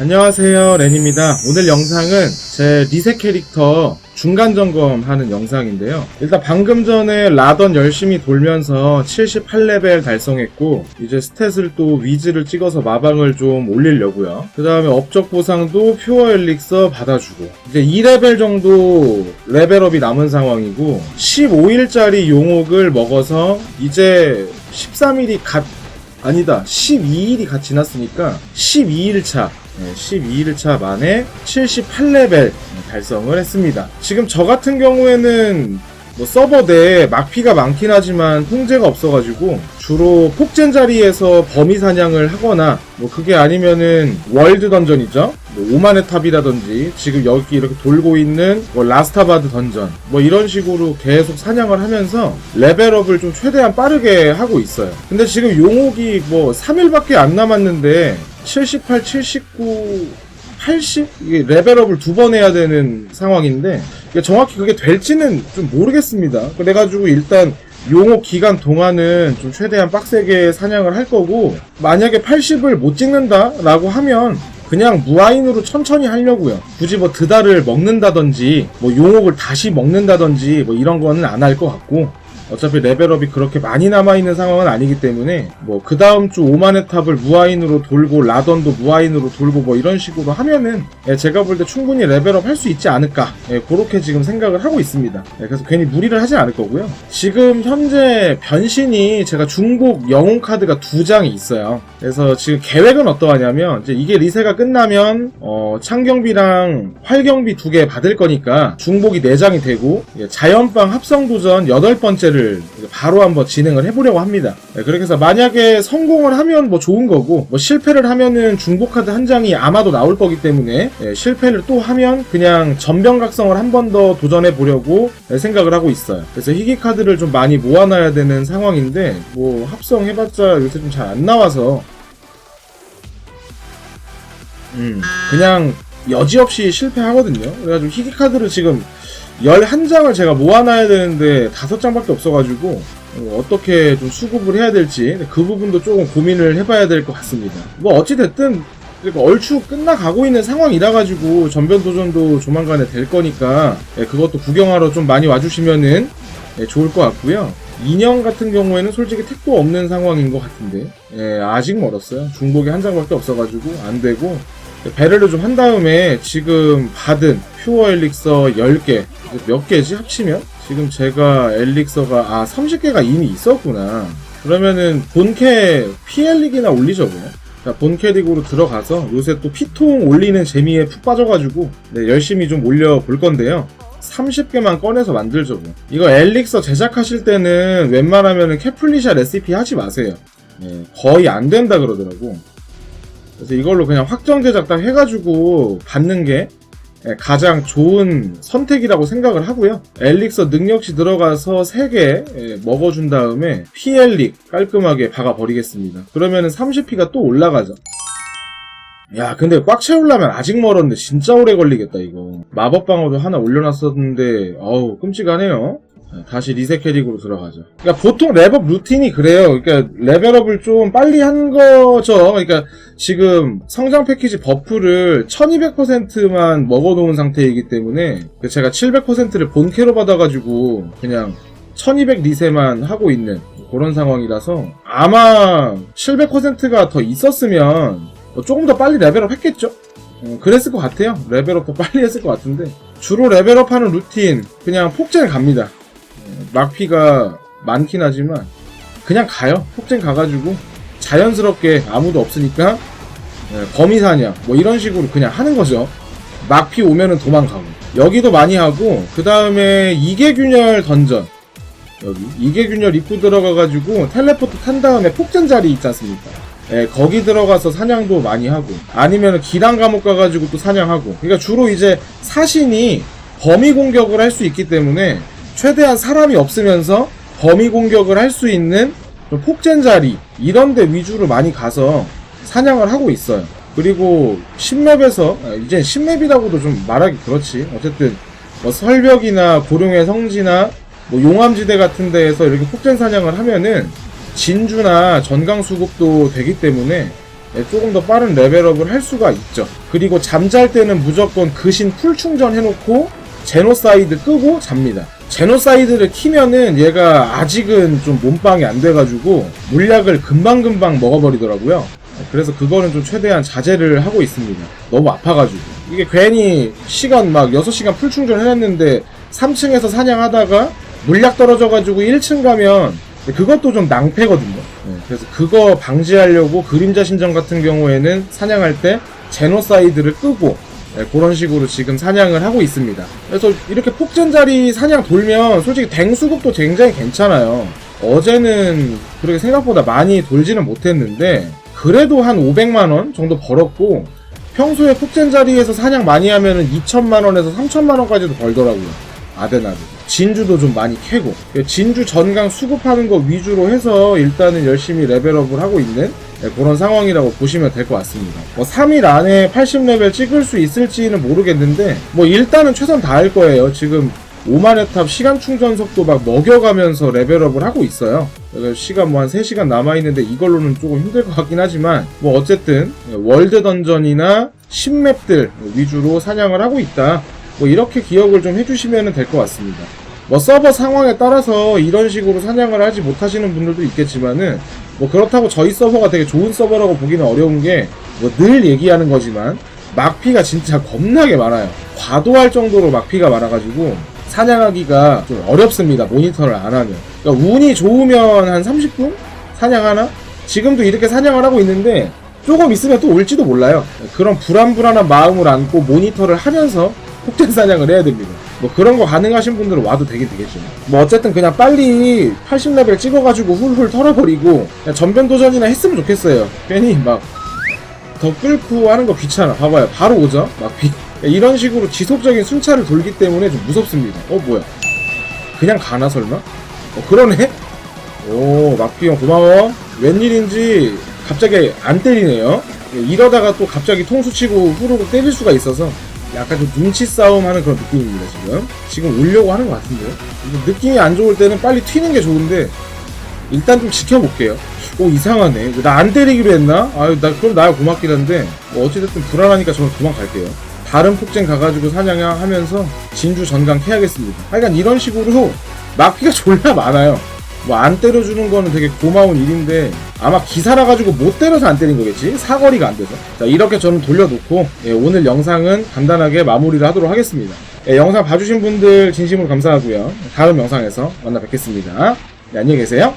안녕하세요 렌입니다. 오늘 영상은 제 리셋 캐릭터 중간 점검하는 영상인데요. 일단 방금 전에 라던 열심히 돌면서 78레벨 달성했고 이제 스탯을 또 위즈를 찍어서 마방을 좀 올리려고요. 그 다음에 업적 보상도 퓨어 엘릭서 받아주고 이제 2레벨 정도 레벨업이 남은 상황이고 15일짜리 용옥을 먹어서 이제 13일이 갓 아니다 12일이 갓 지났으니까 12일 차 12일차 만에 78레벨 달성을 했습니다. 지금 저 같은 경우에는 뭐 서버 내에 막피가 많긴 하지만 통제가 없어가지고 주로 폭젠 자리에서 범위 사냥을 하거나 뭐 그게 아니면은 월드 던전이죠. 뭐 오만의 탑이라든지 지금 여기 이렇게 돌고 있는 뭐 라스타바드 던전 뭐 이런 식으로 계속 사냥을 하면서 레벨업을 좀 최대한 빠르게 하고 있어요. 근데 지금 용옥이 뭐 3일밖에 안 남았는데 78, 79, 80? 이게 레벨업을 두 번 해야 되는 상황인데 이게 정확히 그게 될지는 좀 모르겠습니다. 그래가지고 일단 용옥 기간 동안은 좀 최대한 빡세게 사냥을 할 거고 만약에 80을 못 찍는다라고 하면 그냥 무아인으로 천천히 하려고요. 굳이 뭐 드다를 먹는다든지 뭐 용옥을 다시 먹는다든지 뭐 이런 거는 안 할 것 같고 어차피 레벨업이 그렇게 많이 남아있는 상황은 아니기 때문에 뭐 그 다음 주 오만의 탑을 무아인으로 돌고 라던도 무아인으로 돌고 뭐 이런 식으로 하면은 예, 제가 볼 때 충분히 레벨업 할 수 있지 않을까. 예, 그렇게 지금 생각을 하고 있습니다. 예, 그래서 괜히 무리를 하지 않을 거고요. 지금 현재 변신이 제가 중복 영웅 카드가 두 장이 있어요. 그래서 지금 계획은 어떠하냐면 이제 이게 리세가 끝나면 어, 창경비랑 활경비 두 개 받을 거니까 중복이 4장이 되고 예, 자연빵 합성도전 여덟 번째를 바로 한번 진행을 해보려고 합니다. 예, 그렇게 해서 만약에 성공을 하면 뭐 좋은 거고 뭐 실패를 하면은 중복 카드 한 장이 아마도 나올 거기 때문에 예, 실패를 또 하면 그냥 전병각성을 한 번 더 도전해 보려고 예, 생각을 하고 있어요. 그래서 희귀 카드를 좀 많이 모아놔야 되는 상황인데 뭐 합성해봤자 요새 좀 잘 안 나와서 음, 그냥 여지없이 실패하거든요. 그래가지고 희귀 카드를 지금 11장을 제가 모아놔야 되는데 5장밖에 없어가지고 어, 어떻게 좀 수급을 해야 될지 그 부분도 조금 고민을 해봐야 될 것 같습니다. 뭐 어찌됐든 그러니까 얼추 끝나가고 있는 상황이라 가지고 전변 도전도 조만간에 될 거니까 예, 그것도 구경하러 좀 많이 와주시면은 예, 좋을 것 같고요. 인형 같은 경우에는 솔직히 택도 없는 상황인 것 같은데 예, 아직 멀었어요. 중복이 한 장밖에 없어가지고 안 되고 배려를 좀한 다음에 지금 받은 퓨어 엘릭서 10개 몇 개지 합치면? 지금 제가 엘릭서가 아 30개가 이미 있었구나. 그러면은 본캐 피엘릭이나 올리죠 뭐. 자, 본캐릭으로 들어가서 요새 또 피통 올리는 재미에 푹 빠져가지고 네, 열심히 좀 올려볼 건데요. 30개만 꺼내서 만들죠 뭐. 이거 엘릭서 제작하실 때는 웬만하면 캐플리샤 레시피 하지 마세요. 예, 거의 안 된다 그러더라고 그래서 이걸로 그냥 확정 제작 딱 해가지고 받는 게 예, 가장 좋은 선택이라고 생각을 하고요. 엘릭서 능력치 들어가서 3개 예, 먹어준 다음에 피엘릭 깔끔하게 박아버리겠습니다. 그러면은 30피가 또 올라가죠. 야, 근데 꽉 채우려면 아직 멀었는데 진짜 오래 걸리겠다, 이거. 마법 방어도 하나 올려놨었는데, 어우, 끔찍하네요. 자, 다시 리셋 캐릭으로 들어가죠. 그러니까 보통 랩업 루틴이 그래요. 그러니까 레벨업을 좀 빨리 한 거죠. 그러니까 지금 성장 패키지 버프를 1200%만 먹어놓은 상태이기 때문에 제가 700%를 본캐로 받아가지고 그냥 1200 리세만 하고 있는 그런 상황이라서 아마 700%가 더 있었으면 뭐 조금 더 빨리 레벨업 했겠죠? 어, 그랬을 것 같아요. 레벨업 더 빨리 했을 것 같은데 주로 레벨업 하는 루틴 그냥 폭젠 갑니다. 어, 막피가 많긴 하지만 그냥 가요. 폭젠 가가지고 자연스럽게 아무도 없으니까 예, 범위 사냥 뭐 이런 식으로 그냥 하는 거죠. 막피 오면은 도망가고 여기도 많이 하고 그 다음에 이계균열 던전 여기 이계균열 입구 들어가가지고 텔레포트 탄 다음에 폭전 자리 있지 않습니까? 예, 거기 들어가서 사냥도 많이 하고 아니면 기랑 감옥 가가지고 또 사냥하고 그러니까 주로 이제 사신이 범위 공격을 할 수 있기 때문에 최대한 사람이 없으면서 범위 공격을 할 수 있는 좀 폭젠 자리 이런 데 위주로 많이 가서 사냥을 하고 있어요. 그리고 10맵에서 이제 10맵이라고도 좀 말하기 그렇지. 어쨌든 뭐 설벽이나 고룡의 성지나 뭐 용암지대 같은 데에서 이렇게 폭젠 사냥을 하면은 진주나 전강 수급도 되기 때문에 예, 조금 더 빠른 레벨업을 할 수가 있죠. 그리고 잠잘 때는 무조건 그신 풀 충전 해놓고 제노사이드 끄고 잡니다. 제노사이드를 키면은 얘가 아직은 좀 몸빵이 안 돼가지고 물약을 금방금방 먹어버리더라고요. 그래서 그거는 좀 최대한 자제를 하고 있습니다. 너무 아파가지고. 이게 괜히 시간 막 6시간 풀 충전 해놨는데 3층에서 사냥하다가 물약 떨어져가지고 1층 가면 그것도 좀 낭패거든요. 네, 그래서 그거 방지하려고 그림자 신전 같은 경우에는 사냥할 때 제노사이드를 끄고 네, 그런 식으로 지금 사냥을 하고 있습니다. 그래서 이렇게 폭전자리 사냥 돌면 솔직히 댕수급도 굉장히 괜찮아요. 어제는 그렇게 생각보다 많이 돌지는 못했는데 그래도 한 500만원 정도 벌었고 평소에 폭젠자리에서 사냥 많이 하면은 2천만원에서 3천만원까지도 벌더라고요. 아데나도. 진주도 좀 많이 캐고. 진주 전강 수급하는 거 위주로 해서 일단은 열심히 레벨업을 하고 있는 네, 그런 상황이라고 보시면 될 것 같습니다. 뭐 3일 안에 80레벨 찍을 수 있을지는 모르겠는데 뭐 일단은 최선 다할 거예요. 지금 5만의 탑 시간 충전 속도 막 먹여가면서 레벨업을 하고 있어요. 시간 뭐 한 3시간 남아있는데 이걸로는 조금 힘들 것 같긴 하지만 뭐 어쨌든 월드 던전이나 신맵들 위주로 사냥을 하고 있다. 뭐 이렇게 기억을 좀 해주시면 될 것 같습니다. 뭐 서버 상황에 따라서 이런 식으로 사냥을 하지 못하시는 분들도 있겠지만은 뭐 그렇다고 저희 서버가 되게 좋은 서버라고 보기는 어려운 게 뭐 늘 얘기하는 거지만 막피가 진짜 겁나게 많아요. 과도할 정도로 막피가 많아가지고 사냥하기가 좀 어렵습니다. 모니터를 안 하면. 그러니까 운이 좋으면 한 30분 사냥하나? 지금도 이렇게 사냥을 하고 있는데 조금 있으면 또 올지도 몰라요. 그런 불안불안한 마음을 안고 모니터를 하면서 폭탄 사냥을 해야 됩니다. 뭐 그런 거 가능하신 분들은 와도 되긴 되겠죠. 뭐 어쨌든 그냥 빨리 80레벨 찍어가지고 훌훌 털어버리고 그냥 전변 도전이나 했으면 좋겠어요. 괜히 막 더 끌고 하는 거 귀찮아. 봐봐요. 바로 오죠. 막 비. 이런 식으로 지속적인 순찰을 돌기 때문에 좀 무섭습니다. 어, 뭐야. 그냥 가나, 설마? 어, 그러네? 오, 막비 형 고마워. 웬일인지 갑자기 안 때리네요. 이러다가 또 갑자기 통수 치고 후루룩 때릴 수가 있어서 약간 좀 눈치 싸움 하는 그런 느낌입니다, 지금. 지금 오려고 하는 것 같은데요. 느낌이 안 좋을 때는 빨리 튀는 게 좋은데, 일단 좀 지켜볼게요. 오 이상하네. 나 안 때리기로 했나? 아유 나 그럼 나야 고맙긴 한데 뭐 어찌됐든 불안하니까 저는 도망갈게요. 다른 폭쟁 가가지고 사냥하면서 진주 전강 캐야겠습니다. 하여간 이런 식으로 막피가 졸라 많아요. 뭐 안 때려주는 거는 되게 고마운 일인데 아마 기사라 가지고 못 때려서 안 때린 거겠지? 사거리가 안 돼서. 자 이렇게 저는 돌려놓고 예, 오늘 영상은 간단하게 마무리를 하도록 하겠습니다. 예, 영상 봐주신 분들 진심으로 감사하고요. 다음 영상에서 만나 뵙겠습니다. 네, 안녕히 계세요